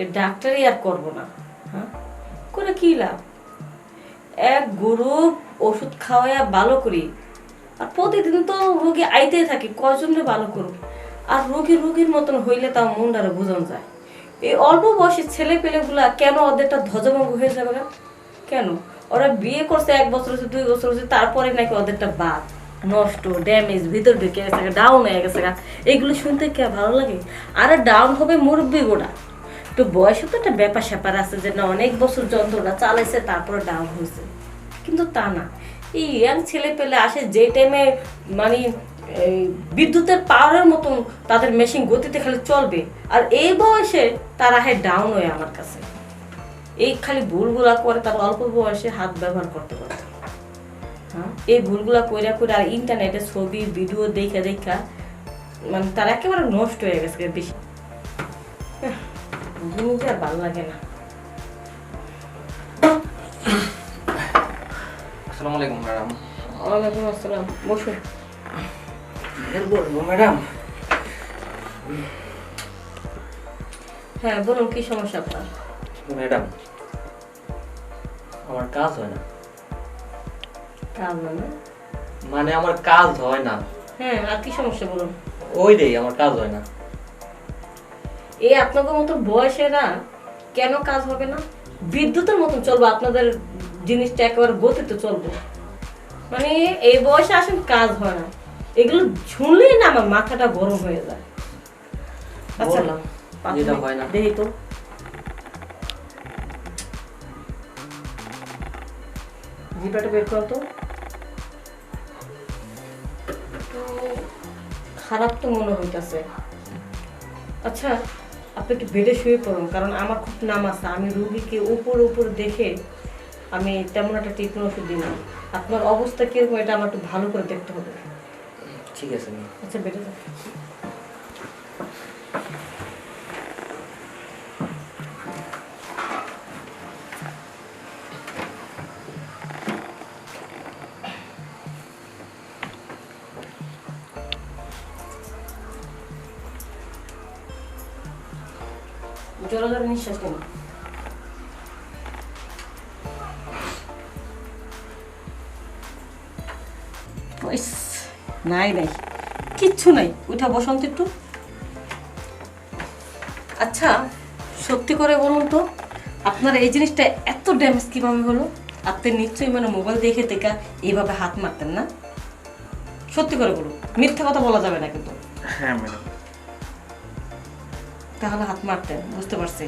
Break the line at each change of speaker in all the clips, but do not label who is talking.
এ ডাক্তারই আর করব না। হ্যাঁ? করে কি লাভ? এক ওষুধ ভালো করি। আর প্রতিদিন তো রোগী ভালো করুক? আর রোগী রোগীর মতন হইলে তাও বোঝানো যায়। এই অল্প ছেলে পেলেগুলা কেন ওদেরটা ধ্বজভঙ্গ হয়ে যাবে না কেন? ওরা বিয়ে করছে এক বছর হচ্ছে দুই বছর হচ্ছে তারপরে নাকি ওদেরটা বাদ, নষ্ট ড্যামেজ ভিতর ঢুকে গেছে ডাউন হয়ে গেছে। এগুলো শুনতে কে ভালো লাগে? আর ডাউন হবে মুরব্বী গোড়া তো বয়সে তো একটা ব্যাপার স্যাপার আছে যে না, অনেক বছর যন্ত্রণা চালাইছে, তারপরে ডাউন হয়েছে। কিন্তু তা না। এই ইয়াং ছেলে পেলে আসে যে টাইমে মানে বিদ্যুতের পাওয়ারের মতন তাদের মেশিন গতিতে খালি চলবে, আর এই বয়সে তারা হয় ডাউন হয়ে আমার কাছে। এই খালি ভুলগুলা করে তার অল্প বয়সে হাত ব্যবহার করতে পারে হ্যাঁ? এই ভুলগুলা কইরা করে আর ইন্টারনেটে ছবি ভিডিও দেখা দেখা মানে তারা একেবারে নষ্ট হয়ে গেছে বেশি। আহ, আর ভালো লাগে না।
আসসালামু আলাইকুম ম্যাডাম।
ওয়ালাইকুম আসসালাম বসুন।
বলব ম্যাডাম।
হ্যাঁ বলুন কি সমস্যা আপনার?
ম্যাডাম আমার কাজ হয় না।
কাজ না না?
মানে আমার কাজ হয় না।
হ্যাঁ আর কি সমস্যা বলুন?
ওই দেই আমার কাজ হয় না।
এই আপনাদের মতো বয়সেরা কেন কাজ হবে না? বিদ্যুতের মতন চলবে আপনাদের জিনিসটা একেবারে গতিতে চলবে। মানে এই বয়সে আসেন কাজ হয় না। এগুলো শুনলেই না আমার মাথাটা গরম হয়ে যায়। আচ্ছা
বললাম,
পাঁচ
যেটা
মিনিট
হয় না।
দেখি তো। জিপাটা বের করো তো তো। খারাপ তো মনে হইতাছে। আচ্ছা আপনি একটু বেডে শুয়ে পড়ুন কারণ আমার খুব নাম আছে। আমি রুগীকে উপর উপর দেখে আমি তেমন একটা ট্রিটমেন্ট ওষুধ দিই না। আপনার অবস্থা কীরকম এটা আমার একটু ভালো করে দেখতে হবে।
ঠিক আছে।
আচ্ছা বেডে জোরে জোরে নিঃশ্বাস ইস, নাই নাই কিচ্ছু নাই। উঠা বসন্ত একটু। আচ্ছা সত্যি করে বলুন তো আপনার এই জিনিসটা এত ড্যামেজ কীভাবে হলো? আপনি নিশ্চয়ই মানে মোবাইল দেখে দেখা এইভাবে হাত মারতেন না? সত্যি করে বলুন মিথ্যা কথা বলা যাবে না কিন্তু।
হ্যাঁ ম্যাডাম
তাহলে হাত মারতেন বুঝতে পারছি।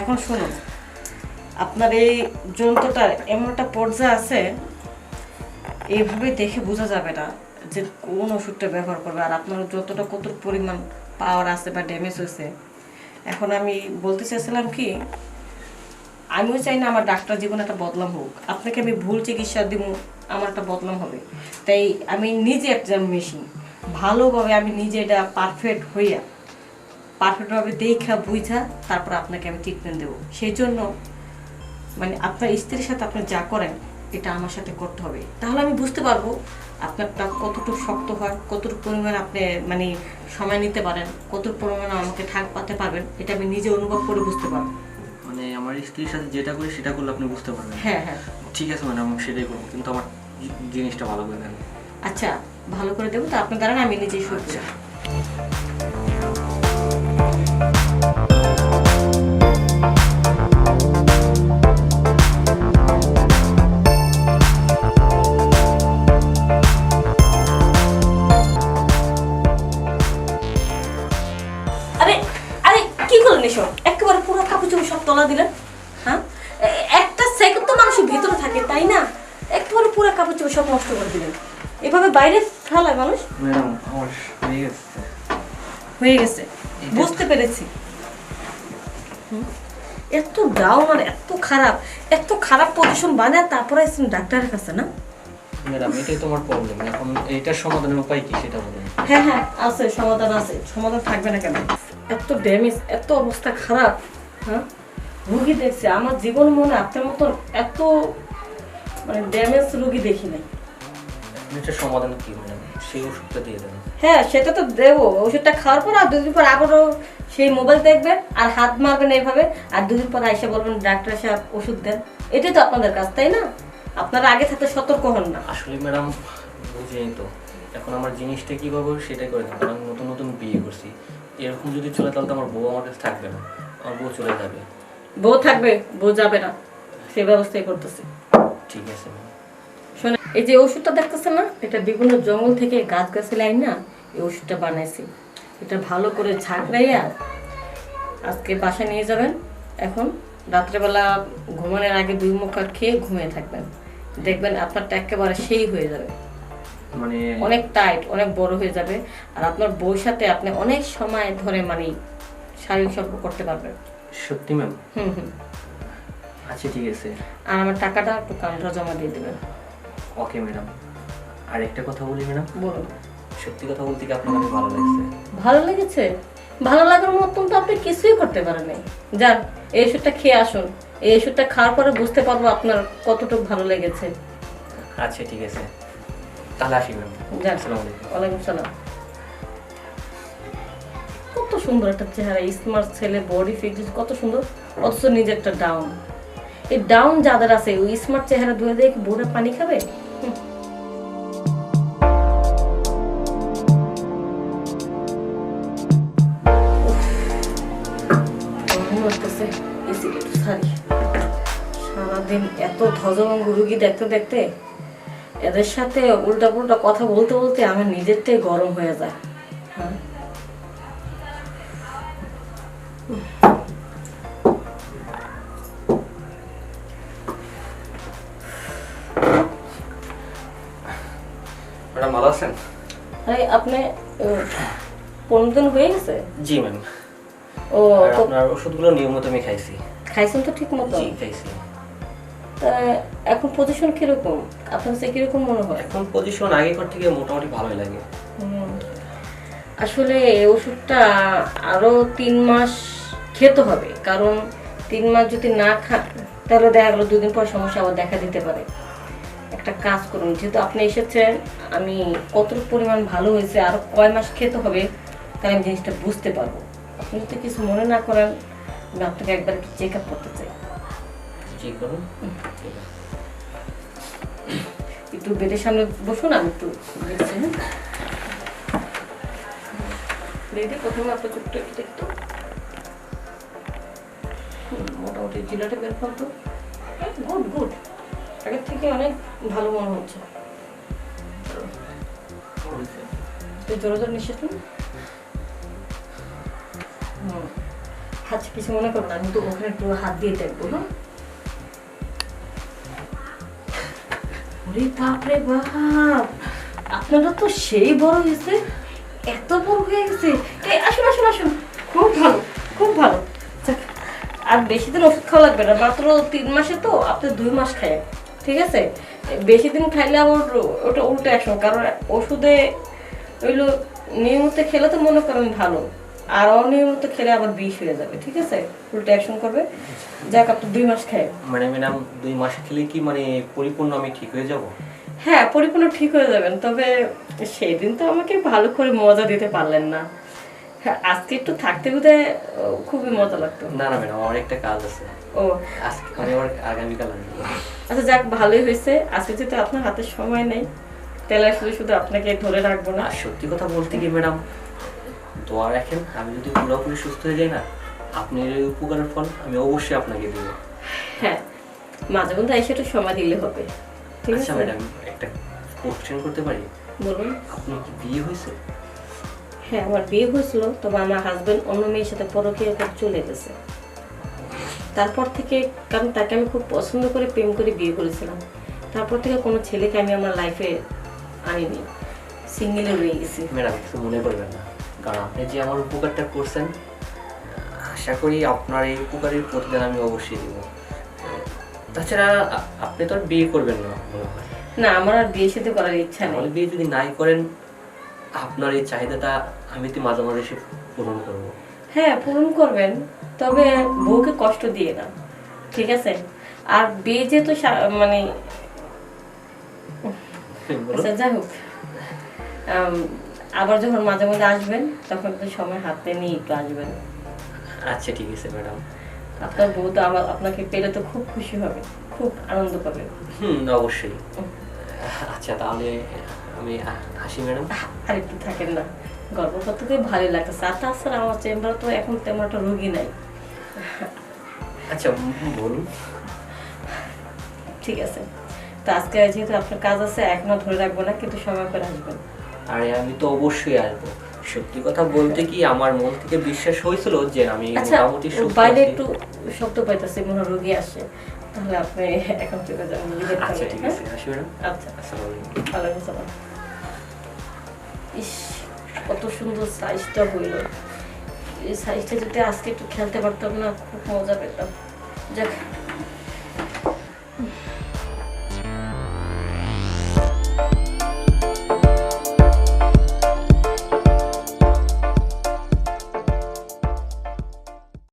এখন শুনুন, আপনার এই যন্ত্রটার এমন একটা পর্যায়ে আছে, এইভাবে দেখে বোঝা যাবে না যে কোন ওষুধটা ব্যবহার করবে। আর আপনার যতটা কত পরিমাণ পাওয়ার আছে বা ড্যামেজ হয়েছে। এখন আমি বলতে চাইছিলাম কি, আমিও চাই না আমার ডাক্তার জীবনে একটা বদলাম হোক। আপনাকে আমি ভুল চিকিৎসা দিব, আমার একটা বদলাম হবে। তাই আমি নিজে একটা মেশিন ভালোভাবে আমি নিজে এটা পারফেক্ট হইয়া পারফেক্টভাবে দেখা বুঝা তারপর আপনাকে আমি ট্রিটমেন্ট দেবো। সেই জন্য মানে আপনার স্ত্রীর সাথে আপনি যা করেন এটা আমার সাথে করতে হবে। তাহলে আমি বুঝতে পারব আপনারটা কতটুকু শক্ত হয় কতটুকু পরিমাণ আপনি মানে সময় নিতে পারেন কতটুকু পরিমাণ আমাকে ঠাক পাতে পারবেন এটা আমি নিজে অনুভব করে বুঝতে পারব।
মানে আমার স্ত্রীর সাথে যেটা করি সেটা করলে আপনি বুঝতে পারবেন।
হ্যাঁ হ্যাঁ।
ঠিক আছে ম্যাডাম আমি সেটাই করব কিন্তু আমার জিনিসটা ভালো করে দেন
আচ্ছা ভালো করে দেবো তো আপনি দাঁড়ান আমি নিজেই শুরু
ম্যাডাম আমার হয়ে গেছে
হয়ে গেছে বুঝতে পেরেছি এত ডাউন আর এত খারাপ এত খারাপ পজিশন বানায় তারপরে ডাক্তারের কাছে না
ম্যাডাম এটাই তোমার প্রবলেম এখন এইটার সমাধানের উপায় কি সেটা বলুন
হ্যাঁ হ্যাঁ আছে সমাধান আছে সমাধান থাকবে না কেন এত ড্যামেজ এত অবস্থা খারাপ হ্যাঁ রুগী দেখছে আমার জীবন মনে আপনার মতন এত মানে ড্যামেজ রুগী দেখি নাই
এটা সমাধান কি সেই ওষুধটা দিয়ে দেন
হ্যাঁ সেটা তো দেবো। ওষুধটা খাওয়ার পর আর দুদিন পর আবারও সেই মোবাইল দেখবেন আর হাত মারবেন এইভাবে আর দুদিন পর এসে বলবেন ডাক্তার সাহেব ওষুধ দেন। এটাই তো আপনাদের কাজ তাই না? আপনারা আগে থাকতে সতর্ক হন না।
আসলে ম্যাডাম বুঝিনি তো এখন আমার জিনিসটা কি করব সেটাই করে দেবো আমি নতুন নতুন বিয়ে করছি। এরকম যদি চলে তাহলে তো আমার বউ আমার কাছে থাকবে না আমার বউ চলে যাবে।
বউ থাকবে বউ যাবে না সেই ব্যবস্থাই করতেছি।
ঠিক আছে ম্যাম
এই যে ওষুধটা দেখতেছেন না এটা বিভিন্ন জঙ্গল থেকে গাছ গাছে লাইন না এই ওষুধটা বানাইছি। এটা ভালো করে ঝাঁকড়াইয়া আজকে বাসায় নিয়ে যাবেন। এখন রাত্রেবেলা ঘুমানোর আগে দুই মুখ খেয়ে ঘুমিয়ে থাকবেন। দেখবেন আপনারটা একেবারে সেই হয়ে যাবে।
মানে
অনেক টাইট অনেক বড় হয়ে যাবে। আর আপনার বউর সাথে আপনি অনেক সময় ধরে মানে শারীরিক সম্পর্ক করতে পারবেন।
সত্যি ম্যাম?
হুম হুম।
আচ্ছা ঠিক আছে।
আর আমার টাকাটা একটু কাউন্টার জমা দিয়ে দেবেন।
ওকে ম্যাডাম আর একটা কথা বলি ম্যাডাম
বলুন
সত্যি কথা বলতে কি আপনার ভালো লাগছে?
ভালো লেগেছে? ভালো লাগার মতন তো আপনি কিছুই করতে পারেন নাই। যান এই ওষুধটা খেয়ে আসুন। এই ওষুধটা খাওয়ার পরে বুঝতে পারব আপনার কতটুকু ভালো লেগেছে।
আচ্ছা ঠিক আছে। তাহলে আসি ম্যাম
যান।
আসসালামু আলাইকুম।
ওয়ালাইকুম সালাম। কত সুন্দর একটা চেহারা স্মার্ট ছেলে বডি ফিটনেস কত সুন্দর। অথচ নিজের একটা ডাউন এই ডাউন যাদের আছে ওই স্মার্ট চেহারা ধুয়ে দিয়ে কি বউরা পানি খাবে? এসি একটু সারি সারাদিন এত ধ্বজভঙ্গ রুগী দেখতে দেখতে এদের সাথে উল্টা পুল্টা কথা বলতে বলতে আমার নিজেরটাই গরম হয়ে যায়। হ্যাঁ?
ম্যাডাম ভালো আছেন?
আরে আপনি পনেরো দিন হয়ে গেছে?
জি ম্যাম।
ও
আপনার ওষুধগুলো নিয়মিত আমি খাইছি।
খাইছেন তো ঠিক মতো?
জি খাইছি।
এখন পজিশন কীরকম? আপনার কাছে কীরকম মনে হয়?
এখন পজিশন আগেকার থেকে মোটামুটি ভালোই লাগে।
আসলে ওষুধটা আরও তিন মাস খেতে হবে। কারণ তিন মাস যদি না খান তাহলে দেখা গেলো দুদিন পর সমস্যা আবার দেখা দিতে পারে। একটা কাজ করুন। যেহেতু আপনি এসেছেন আমি কত পরিমাণ ভালো হয়েছে আর কয় মাস খেতে হবে তাহলে আমি জিনিসটা বুঝতে পারব। আপনি কিছু মনে না করেন আমি আপনাকে একবার চেক আপ করতে চাই।
জি করুন।
একটু বেডের সামনে বসুন আমি একটু দেখছি হ্যাঁ। রেডি প্রথমে আপনার চোখটা একটু দেখতো। মোটামুটি জিলাটা বের করতো গুড গুড। আগের থেকে অনেক ভালো মনে হচ্ছে। জোরে জোরে নিঃশ্বাস। মনে করো না ওখানে একটু হাত দিয়ে দেখব হ্যাঁ বাপরে বাপ! আপনারা তো সেই বড় হয়েছে, এত বড় হয়ে গেছে। এই, আসুন আসুন আসুন। খুব ভালো খুব ভালো। আর বেশি দিন ওষুধ খাওয়া লাগবে না, মাত্র তিন মাসে তো, আপনি দুই মাস খায় ঠিক আছে? বেশি দিন খাইলে আবার ওটা উল্টে অ্যাকশন কারণ ওষুধে ওইগুলো নিয়মিত খেলে তো মনে করেন ভালো। আর অনিয়মিত খেলে আবার বিষ হয়ে যাবে ঠিক আছে? উল্টো অ্যাকশন করবে। যাক আপনি দুই মাস খায়
মানে ম্যাডাম দুই মাসে খেলে কি মানে পরিপূর্ণ আমি ঠিক হয়ে যাব?
হ্যাঁ পরিপূর্ণ ঠিক হয়ে যাবেন তবে সেই দিন তো আমাকে ভালো করে মজা দিতে পারলেন না। হ্যাঁ, আজকে একটু থাকতে খুবই মজা লাগতো।
না না ম্যাডাম আমার একটা কাজ আছে।
ও।
আজকে মানে আমার আগামীকাল
আচ্ছা যাক ভালোই হয়েছে। আজকে যেহেতু আপনার হাতে সময় নেই তাহলে শুধু শুধু আপনাকে ধরে রাখব না।
সত্যি কথা বলতে কি ম্যাডাম দোয়া রাখেন আমি যদি পুরোপুরি সুস্থ হয়ে যাই না আপনি এই উপকারের ফল আমি অবশ্যই আপনাকে দেব।
হ্যাঁ মাঝে মধ্যে এসে একটু সময় দিলে হবে। ঠিক
আচ্ছা
আছে?
ম্যাডাম একটা কোশ্চেন করতে পারি?
বলুন।
আপনার কি বিয়ে হয়েছে?
হ্যাঁ আমার বিয়ে হয়েছিল তবে আমার হাজবেন্ড অন্য মেয়ের সাথে পরকীয়া করে চলে গেছে। তারপর থেকে কারণ তাকে আমি খুব পছন্দ করে প্রেম করে বিয়ে করেছিলাম। তারপর থেকে কোনো ছেলেকে আমি আমার লাইফে আনিনি। সিঙ্গেলে রয়ে গেছি।
ম্যাডাম কিছু মনে করবেন না। কারণ আপনি যে আমার উপকারটা করছেন আশা করি আপনার এই উপকারের প্রতিদান আমি অবশ্যই দেব। তাছাড়া আপনি তো আর বিয়ে করবেন না মনে হয়।
না আমার আর বিয়ে সাথে করার ইচ্ছা নেই।
বিয়ে যদি নাই করেন আপনার এই চাহিদাটা আমি তো মাঝে মাঝে এসে পূরণ করব।
হ্যাঁ পূরণ করবেন তবে বউকে কষ্ট দিয়ে না ঠিক আছে? আর বিয়ে যেহেতু সা- মানে আচ্ছা যাই হোক। আবার যখন মাঝে মধ্যে আসবেন তখন একটু সময় হাতে নিয়ে একটু আসবেন।
আচ্ছা ঠিক আছে ম্যাডাম।
আপনার বউ তো আবার আপনাকে পেলে তো খুব খুশি হবে খুব আনন্দ পাবে।
হুম অবশ্যই। আচ্ছা তাহলে আমি আসি ম্যাডাম।
আর একটু থাকেন না গল্প করতে খুব ভালো লাগতেছে। আর তাছাড়া আমার চেম্বারে তো এখন তেমন একটা রোগী নাই।
আচ্ছা বলুন।
ঠিক আছে। তো আজকে যেহেতু আপনার কাজ আছে এখনও ধরে রাখব না কিন্তু সময় করে আসবেন।
আরে আমি তো অবশ্যই আসব। সত্যি কথা বলতে কি আমার মন থেকে বিশ্বাস হয়েছিল যে আমি
আচ্ছা
মোটামুটি সুস্থ
বাইরে একটু শব্দ পাইতেছে মনে রোগী আসে তাহলে আপনি এখন চলে যাবেন
আচ্ছা ঠিক
হ্যাঁ?
আছে আসি ম্যাডাম।
আচ্ছা
আসসালামু আলাইকুম।
ইস কত সুন্দর সাইজটা হইল এই সাইজটা যদি আজকে একটু খেলতে পারতাম না খুব মজা পেতাম। যাক